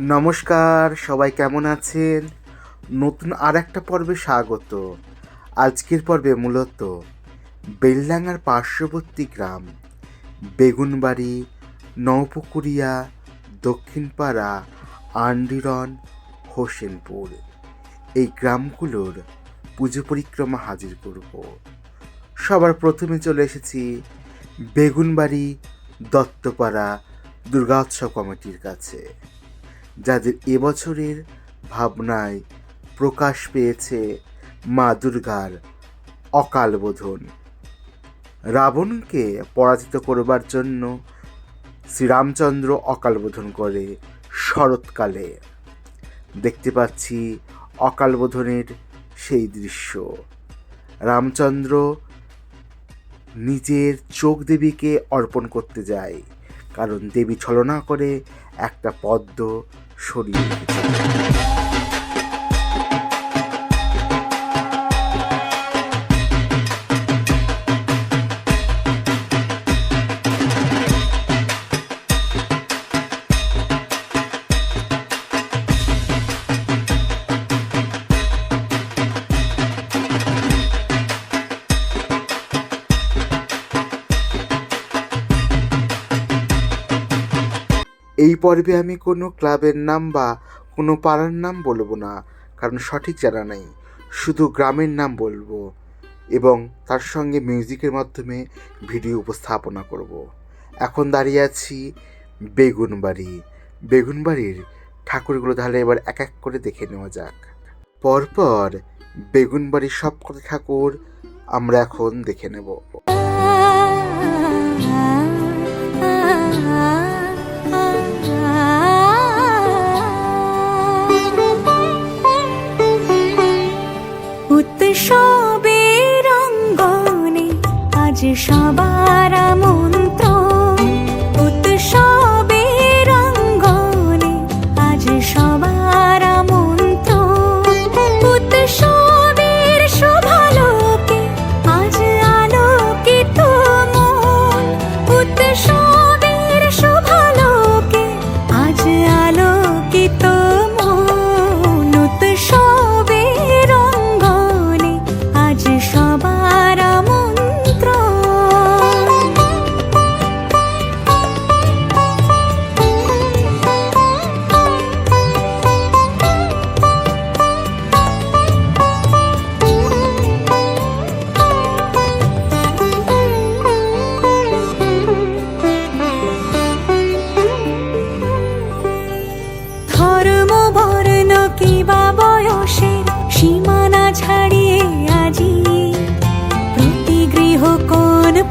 নমস্কার, সবাই কেমন আছেন? নতুন আর একটা পর্বে স্বাগত। আজকের পর্বে মূলত বেলডাঙ্গার পার্শ্ববর্তী গ্রাম, বেগুনবাড়ি নৌপুকুরিয়া দক্ষিণপাড়া, আন্ডিরন, হোসেনপুর। এই গ্রামগুলোর পুজো পরিক্রমা হাজির করব। সবার প্রথমে চলে এসেছি বেগুনবাড়ি দত্তপাড়া দুর্গোৎসব কমিটির কাছে। যাদের এবছরের ভাবনায় প্রকাশ পেয়েছে মা দুর্গার অকাল বোধন। রাবণকে পরাজিত করবার জন্য শ্রীরামচন্দ্র অকাল বোধন করে শরৎকালে। দেখতে পাচ্ছি অকাল বোধনের সেই দৃশ্য। রামচন্দ্র নিজের চোখ দেবীকে অর্পণ করতে যায়, কারণ দেবী ছলনা করে একটা পদ্ম সরিয়ে রেখেছে পর্বে আমি কোনো ক্লাবের নাম বা কোনো পাড়ার নাম বলব না, কারণ সঠিক জানা নেই। শুধু গ্রামের নাম বলব এবং তার সঙ্গে মিউজিকের মাধ্যমে ভিডিও উপস্থাপনা করব। এখন দাঁড়িয়ে আছি বেগুনবাড়ি। বেগুনবাড়ির ঠাকুরগুলো তাহলে এবার এক এক করে দেখে নেওয়া যাক। পরপর বেগুনবাড়ির সব কটা ঠাকুর আমরা এখন দেখে নেব।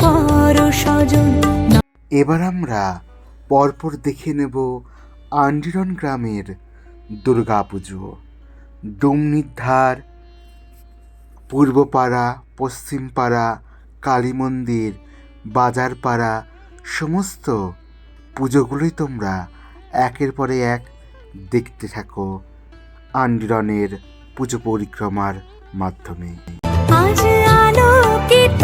পর স্বজন। এবার আমরা পরপর দেখে নেব আন্ডিরন গ্রামের দুর্গাপুজো। ডুমনির ধার পূর্বপাড়া পশ্চিমপাড়া কালী মন্দির বাজারপাড়া সমস্ত পুজোগুলোই তোমরা একের পরে এক দেখতে থাকো আন্ডিরনের পুজো পরিক্রমার মাধ্যমে। আজ আলোকিত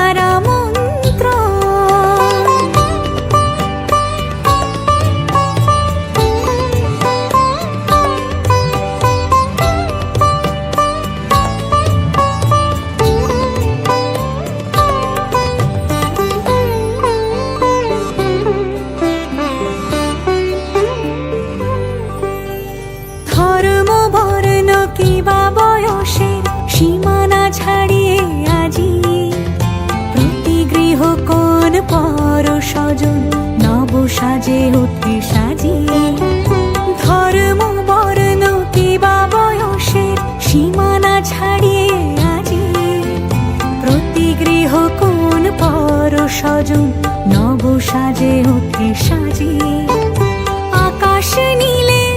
সীমানা ছাড়িয়ে প্রতি গৃহ কোন পর নব সাজে সীমানা ছাড়িয়ে আজি? প্রতি গৃহ কোন পর সাজে সাজিয়ে আকাশ নীলে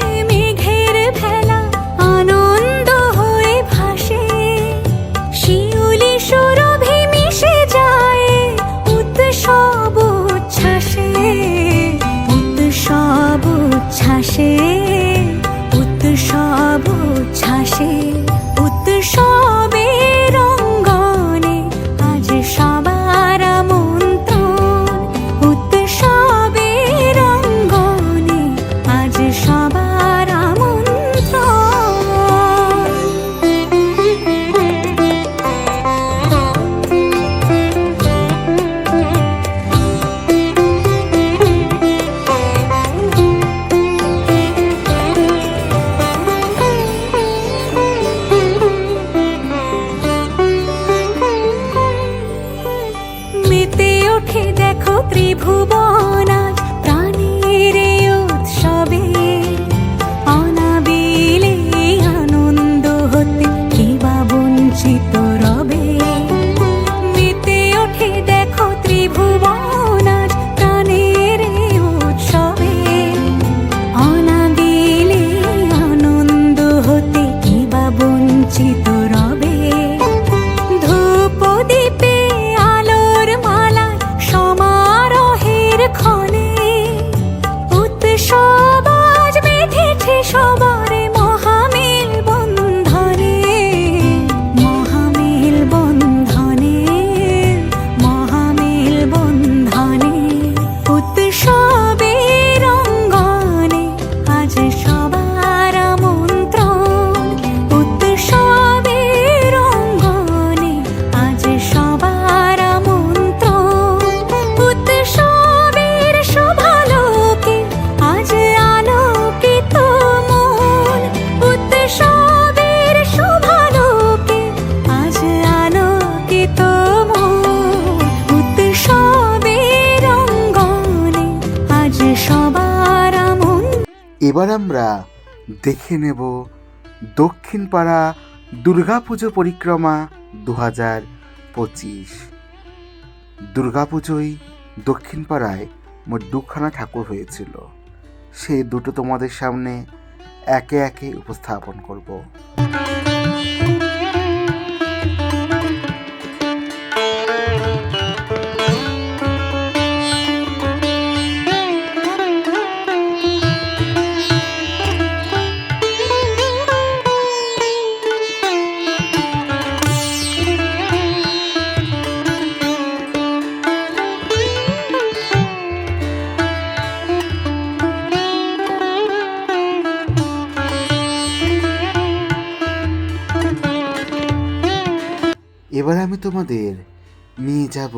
心。আমরা দেখে নেব দক্ষিণ পাড়া দুর্গাপুজো পরিক্রমা দু হাজার পঁচিশ। দুর্গাপুজোয় দক্ষিণ পাড়ায় মোট দুখানা ঠাকুর হয়েছিল। সেই দুটো তোমাদের সামনে একে একে উপস্থাপন করব। তোমাদের নিয়ে যাব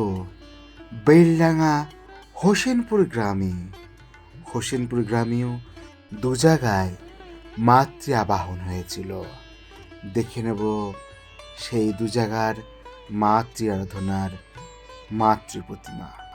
বেলডাঙা হোসেনপুর গ্রামে। হোসেনপুর গ্রামেও দু জায়গায় মাতৃ আবাহন হয়েছিল। দেখে নেব সেই দু জায়গার মাতৃ আরাধনার মাতৃ প্রতিমা।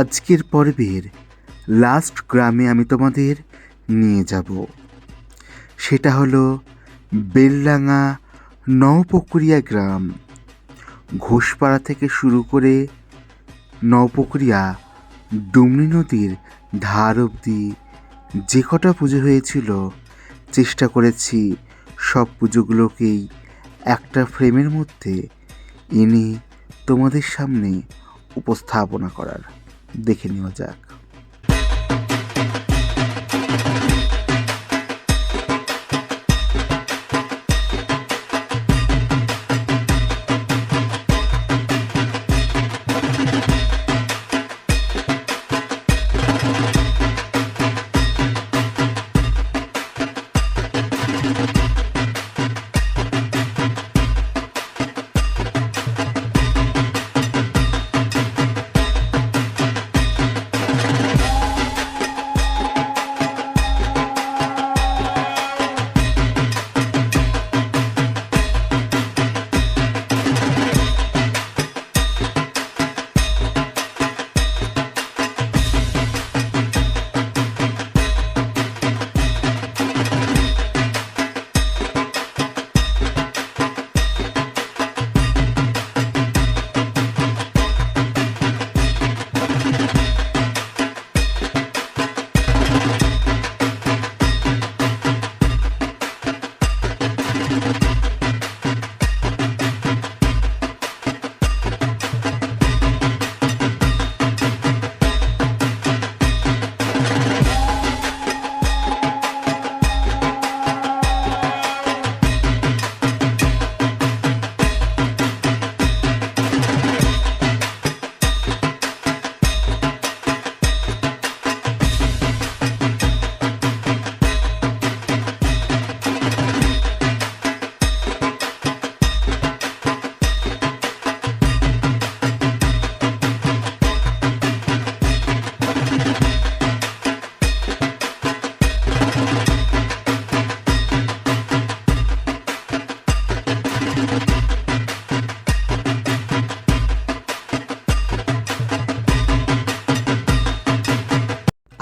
আজকের পর্বের লাস্ট গ্রামে আমি তোমাদের নিয়ে যাব। সেটা হলো বেলডাঙ্গা নওপুকুরিয়া গ্রাম। ঘোষপাড়া থেকে শুরু করে নওপুকুরিয়া, ডুমনি নদীর ধার অবধি যে কটা পুজো হয়েছিল, চেষ্টা করেছি সব পুজোগুলোকেই একটা ফ্রেমের মধ্যে এনে তোমাদের সামনে উপস্থাপনা করার। দেখে নেওয়া যাক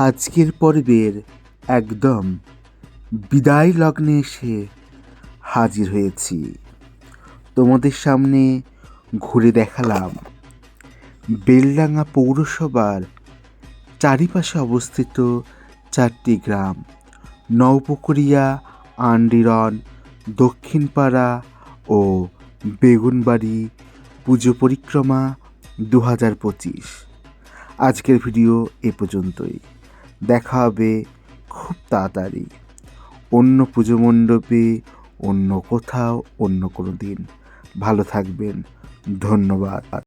আজকের পর্বের একদম বিদায় লগ্নে এসে হাজির হয়েছি। তোমাদের সামনে ঘুরে দেখালাম বেলডাঙ্গা পৌরসভার চারিপাশে অবস্থিত চারটি গ্রাম, নওপুকুরিয়া, আন্ডিরন, দক্ষিণপাড়া ও বেগুনবাড়ি, পুজো পরিক্রমা দু হাজার পঁচিশ। আজকের ভিডিও এ পর্যন্তই। দেখা হবে খুব তাড়াতাড়ি। অন্য পুজো মণ্ডপে, অন্য কোথাও, অন্য কোনো দিন। ভালো থাকবেন। ধন্যবাদ।